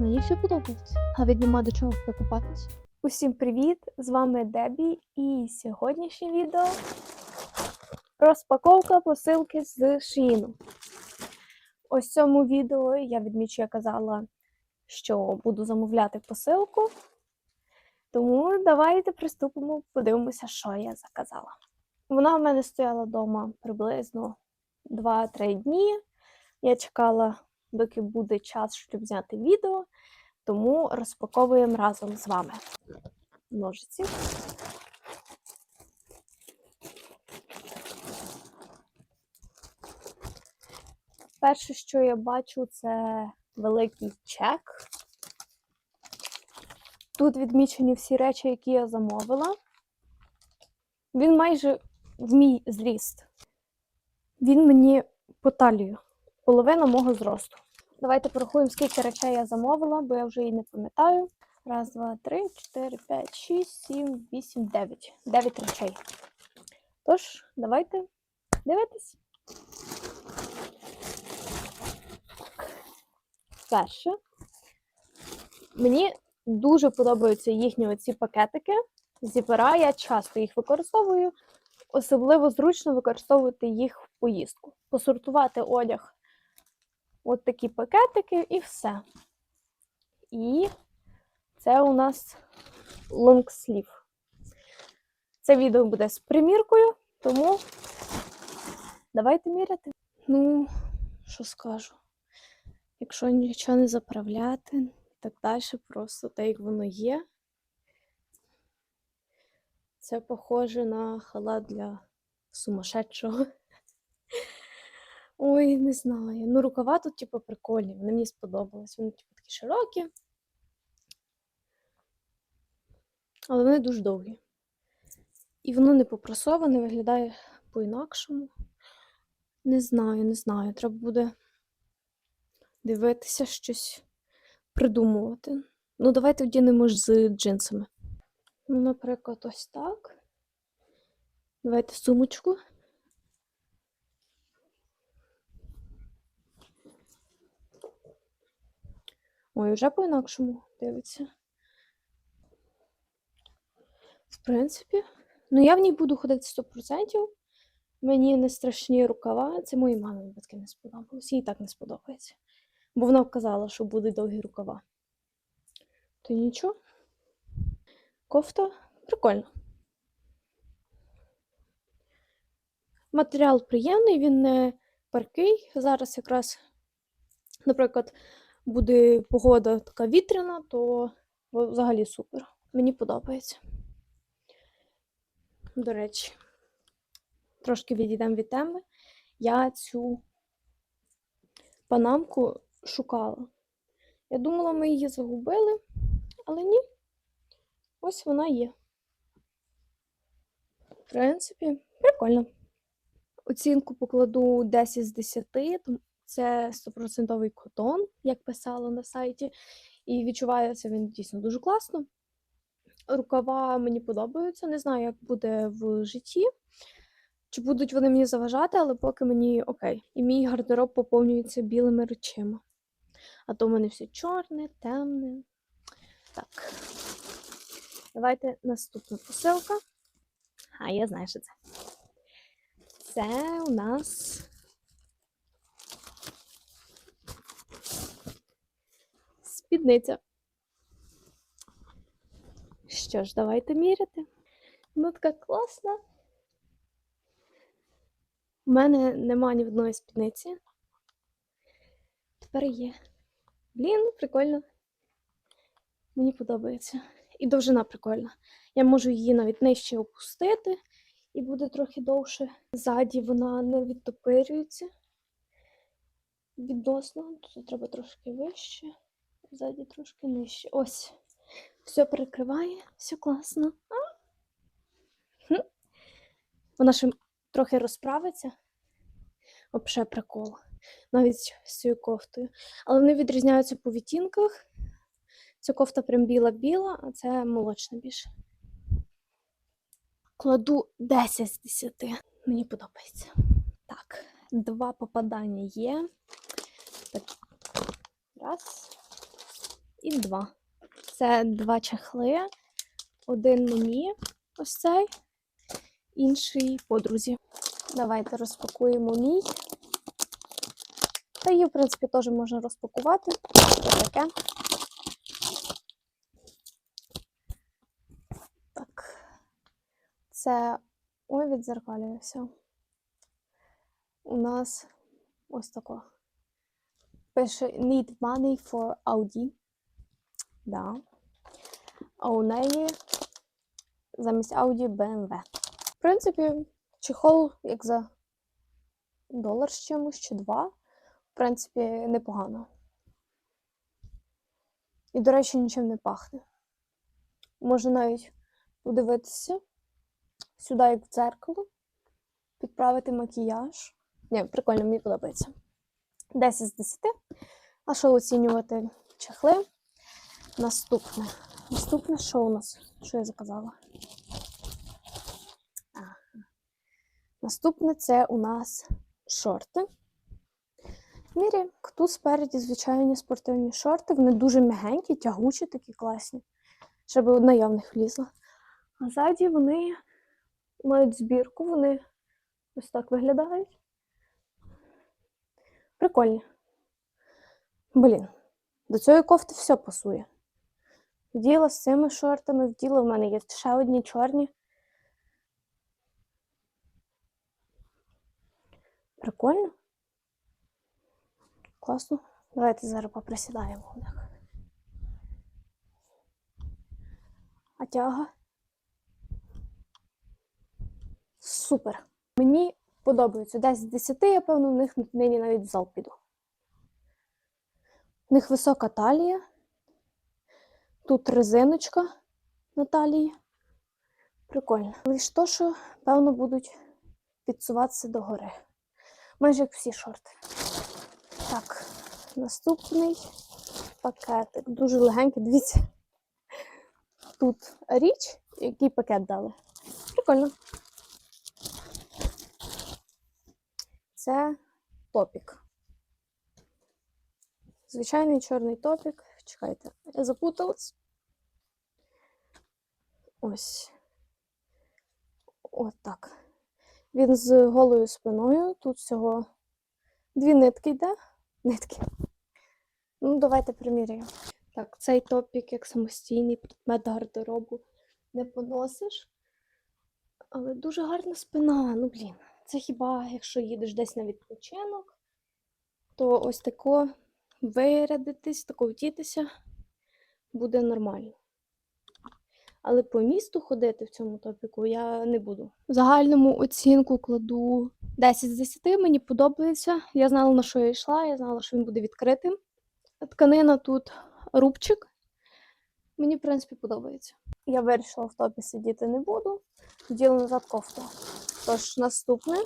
Мені все подобається. А від нема до чого прикопатись. Усім привіт! З вами Дебі, і сьогоднішнє відео розпаковка посилки з Шіну. Ось цьому відео я відмічу, я казала, що буду замовляти посилку. Тому давайте приступимо, подивимося, що я заказала. Вона в мене стояла вдома приблизно 2-3 дні. Я чекала, доки буде час, щоб зняти відео, тому розпаковуємо разом з вами ножиці. Перше, що я бачу, це великий чек. Тут відмічені всі речі, які я замовила. Він майже в мій зріст. Він мені по талію, половина мого зросту. Давайте порахуємо, скільки речей я замовила, бо я вже її не пам'ятаю. Раз, два, три, чотири, п'ять, шість, сім, вісім, дев'ять. Дев'ять речей. Тож, давайте дивитись. Перше. Мені дуже подобаються їхні оці пакетики. Зіпера, я часто їх використовую. Особливо зручно використовувати їх в поїздку. Посортувати одяг от такі пакетики і все. І це у нас лонгслів. Це відео буде з приміркою, тому давайте міряти. Ну, що скажу? Якщо нічого не заправляти, так далі просто те, як воно є. Це похоже на халат для сумасшедшого. Ой, не знаю. Ну, рукава тут, типу, прикольні, вони мені сподобались. Вони, типу, такі широкі. Але вони дуже довгі. І воно не попрасоване, виглядає по-інакшому. Не знаю, не знаю. Треба буде дивитися щось придумувати. Ну, давайте вдінемо ж з джинсами. Ну, наприклад, ось так. Давайте сумочку. Ой, вже по-інакшому дивиться. В принципі, ну я в ній буду ходити 100%. Мені не страшні рукава. Це моїй мамі батьки не сподобалось. Їй так не сподобається. Бо вона вказала, що будуть довгі рукава. То нічого. Кофта прикольно. Матеріал приємний, він не паркий. Зараз якраз, наприклад, буде погода така вітряна, то взагалі супер. Мені подобається. До речі, трошки відійдемо від теми. Я цю панамку шукала. Я думала, ми її загубили, але ні. Ось вона є. В принципі, прикольно. Оцінку покладу 10 з 10. Це 100% котон, як писала на сайті. І відчувається він дійсно дуже класно. Рукава мені подобаються. Не знаю, як буде в житті. Чи будуть вони мені заважати, але поки мені окей. І мій гардероб поповнюється білими речима. А то в мене все чорне, темне. Так. Давайте наступна посилка. А, я знаю, що це. Це у нас. Спідниця. Що ж, давайте міряти. Ну, така класна. У мене нема ні в одної спідниці. Тепер є. Блін, прикольно. Мені подобається. І довжина прикольна. Я можу її навіть нижче опустити, і буде трохи довше. Ззаді вона не відтопирюється. Відносно. Тут треба трошки вище, ззаді трошки нижче. Ось. Все перекриває, все класно. А? Вона ще трохи розправиться. Взагалі прикол. Навіть з цією кофтою. Але вони відрізняються по відтінках. Ця кофта прям біла-біла, а це молочна більше. Кладу 10 з 10. Мені подобається. Так, два попадання є. Так. Раз. І два. Це два чехли. Один мені, ось цей, інший подрузі. Давайте розпакуємо мій. Та її, в принципі, теж можна розпакувати. Ось таке. Так. Це. Ой, відзеркалюється. У нас ось тако. Пише Need money for Audi. Да. А у неї замість Audi BMW. В принципі, чехол, як за долар з чимось чи два, в принципі, непогано. І, до речі, нічим не пахне. Можна навіть подивитися сюди, як в дзеркало, підправити макіяж. Ні, прикольно, мені подобається. 10 з 10. А що оцінювати чехли? Наступне. Наступне, що у нас? Що я заказала? Наступне це у нас шорти. Мірі, тут спереді звичайні спортивні шорти. Вони дуже м'ягенькі, тягучі, такі класні. Щоб одна в них влізла. А ззаді вони мають збірку, вони ось так виглядають. Прикольні. Блін, до цієї кофти все пасує. Вділа з цими шортами, вділа в мене є ще одні чорні. Прикольно. Класно. Давайте зараз поприсідаємо в них. А тяга. Супер. Мені подобається. Десь з 10, я певно, в них нині навіть в зал піду. У них висока талія. Тут резиночка на талії. Прикольно. Лише то, що, певно, будуть підсуватися догори. Майже як всі шорти. Так, наступний пакетик. Дуже легенький. Дивіться. Тут річ, який пакет дали. Прикольно. Це топік. Звичайний чорний топік. Чекайте, я запуталась. Ось. От так. Він з голою спиною. Тут всього дві нитки йде. Нитки. Ну, давайте приміряємо. Так, цей топік як самостійний предмет гардеробу не поносиш. Але дуже гарна спина. Ну, блін. Це хіба, якщо їдеш десь на відпочинок, то ось тако вирядитись, тако вдітися буде нормально. Але по місту ходити в цьому топіку я не буду. Загальному оцінку кладу 10 з 10. Мені подобається. Я знала, на що я йшла, я знала, що він буде відкритим. Тканина тут рубчик. Мені, в принципі, подобається. Я вирішила в топі сидіти не буду. Ділю назад кофту. Тож, наступне.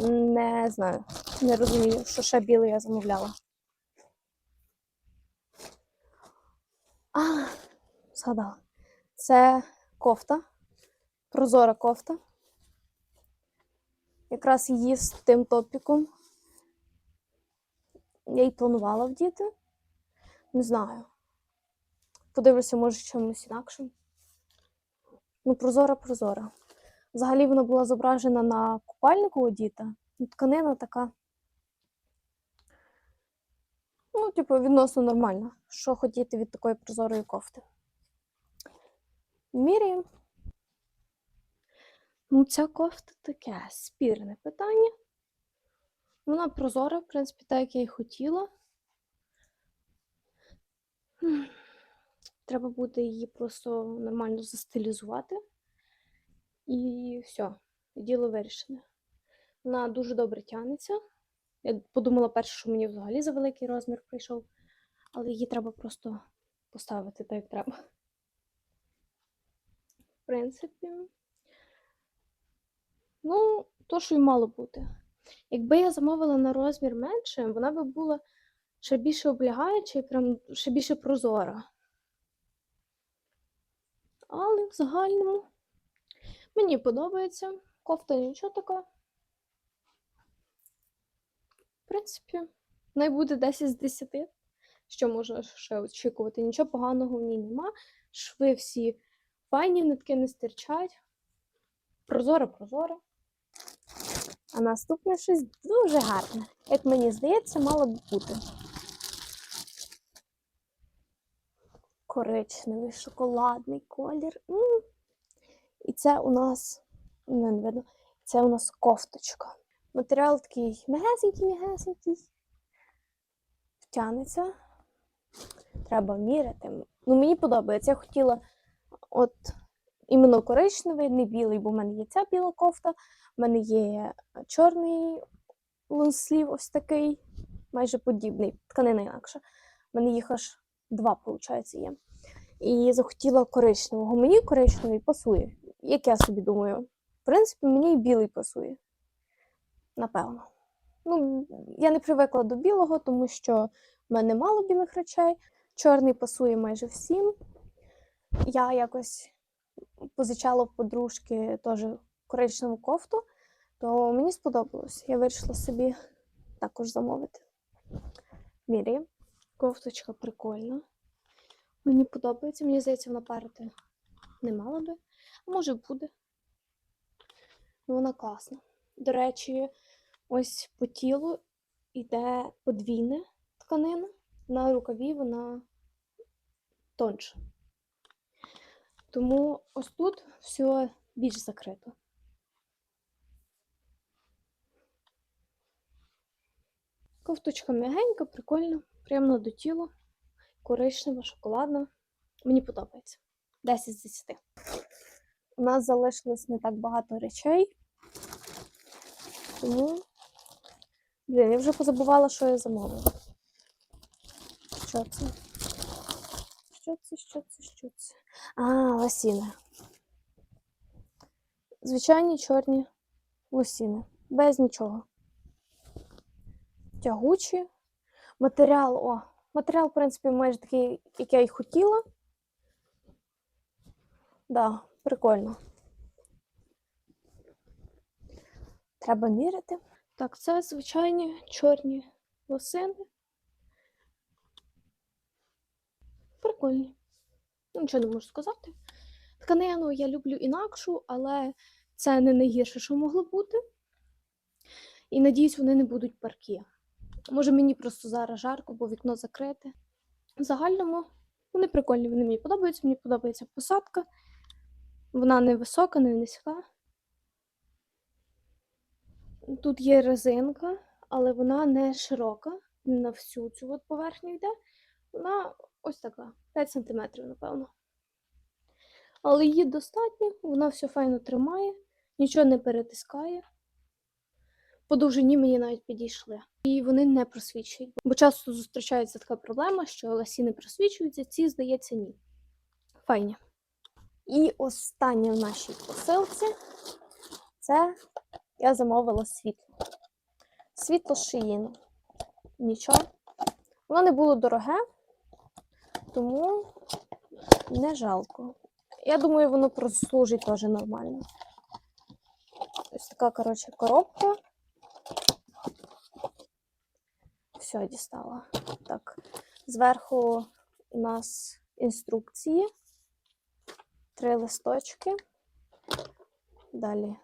Не знаю. Не розумію, що ще біле я замовляла. А, згадала. Це кофта. Прозора кофта. Якраз її з тим топіком. Я її планувала вдіти. Не знаю. Подивлюся, може, чимось інакшим. Ну, прозора, прозора. Взагалі вона була зображена на купальнику одіта. Ну, тканина така. Ну, типу, відносно нормальна. Що хотіти від такої прозорої кофти? Міряємо. Ну, ця кофта таке спірне питання. Вона прозора, в принципі, так, як я і хотіла. Треба буде її просто нормально застилізувати. І все, діло вирішене. Вона дуже добре тягнеться. Я подумала перше, що мені взагалі за великий розмір прийшов, але її треба просто поставити так, як треба. В принципі, ну, то, що й мало бути. Якби я замовила на розмір менше, вона би була ще більше облягаюча і прям ще більше прозора. Але в загальному мені подобається. Кофта нічого така. принципі, най буде 10 з 10. Що можна ще очікувати? Нічого поганого в ній нема. Шви всі файні, нитки не стирчать. Прозоре, прозоре. А наступне щось дуже гарне. Як мені здається, мало б бути. Коричневий шоколадний колір. М. І це у нас не не видно. Це у нас кофточка. Матеріал такий м'ягесенький-м'ягесенький. Втягнеться. Треба міряти. Ну, мені подобається. Я хотіла от іменно коричневий, не білий, бо в мене є ця біла кофта, в мене є чорний лонслів, ось такий, майже подібний, тканина інакша. В мене їх аж два, виходить, є. І захотіла коричневого. Мені коричневий пасує, як я собі думаю. В принципі, мені і білий пасує. Напевно. Ну, я не привикла до білого, тому що в мене мало білих речей. Чорний пасує майже всім. Я якось позичала в подружки теж коричневу кофту, то мені сподобалось. Я вирішила собі також замовити. Мірі. Кофточка прикольна. Мені подобається. Мені здається, вона парити не мала би. Може буде. Ну, вона класна. До речі, ось по тілу йде подвійна тканина. На рукаві вона тонша. Тому ось тут все більш закрито. Кофточка м'ягенька, прикольна, приємно до тіла, коричнева, шоколадна. Мені подобається. 10 з 10. У нас залишилось не так багато речей. Тому. Блін, я вже позабувала, що я замовила. Що це? Що це, що це, що це? А, лосіни. Звичайні чорні лосіни. Без нічого. Тягучі. Матеріал, о, матеріал, в принципі, майже такий, як я й хотіла. Да, прикольно. Треба міряти. Так, це звичайні чорні лосини. Прикольні. Ну, Нічого не можу сказати. Тканину я люблю інакшу, але це не найгірше, що могло бути. І надіюсь, вони не будуть паркі. Може, мені просто зараз жарко, бо вікно закрите. В загальному вони прикольні, вони мені подобаються. Мені подобається посадка. Вона не висока, не низька. Тут є резинка, але вона не широка, не на всю цю от поверхню йде. Вона ось така, 5 см, напевно. Але її достатньо, вона все файно тримає, нічого не перетискає. По довжині мені навіть підійшли. І вони не просвічують. Бо часто зустрічається така проблема, що ласі просвічуються, ці, здається, ні. Файні. І останнє в нашій посилці це я замовила світло. Світло з шиїну. Нічого. Воно не було дороге, тому не жалко. Я думаю, воно прослужить теж нормально. Ось така, коротше, коробка. Все, дістала. Так, зверху у нас інструкції, три листочки. Далі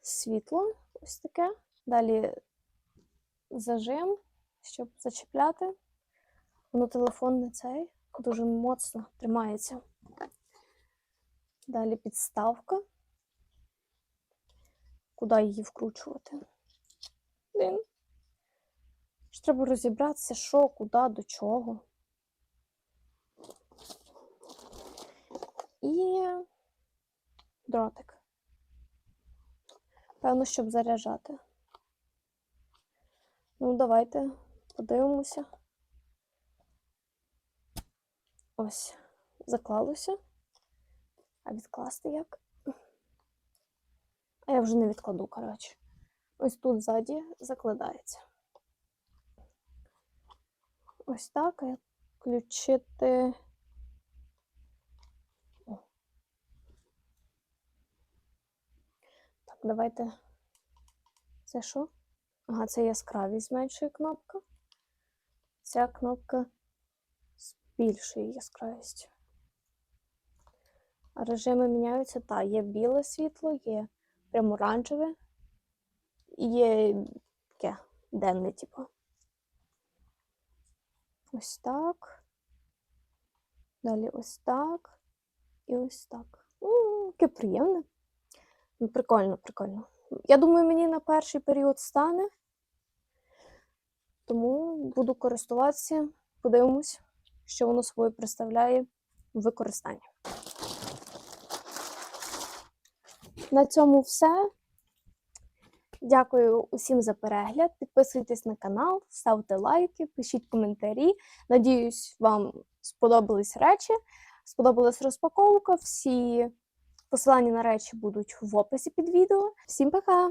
світло ось таке. Далі зажим, щоб зачіпляти. Воно телефон не цей, дуже моцно тримається. Далі підставка. Куди її вкручувати? Блін. Треба розібратися, що, куди, до чого. І дротик. Певно, щоб заряджати. Ну, давайте подивимося. Ось, заклалося. А відкласти як? А я вже не відкладу, коротше. Ось тут ззаді закладається. Ось так, включити. О. Так, давайте. Це що? Ага, це яскравість зменшує кнопка. Ця кнопка збільшує яскравість. А режими міняються. Та, є біле світло, є прямо оранжеве, і є таке денне, типу. Ось так. Далі ось так. І ось так. Ну, яке приємне. Ну, Прикольно, прикольно. Я думаю, мені на перший період стане. Тому буду користуватися, подивимось, що воно собою представляє в використанні. На цьому все. Дякую усім за перегляд. Підписуйтесь на канал, ставте лайки, пишіть коментарі. Надіюсь, вам сподобались речі, сподобалась розпаковка. Всі посилання на речі будуть в описі під відео. Всім пока!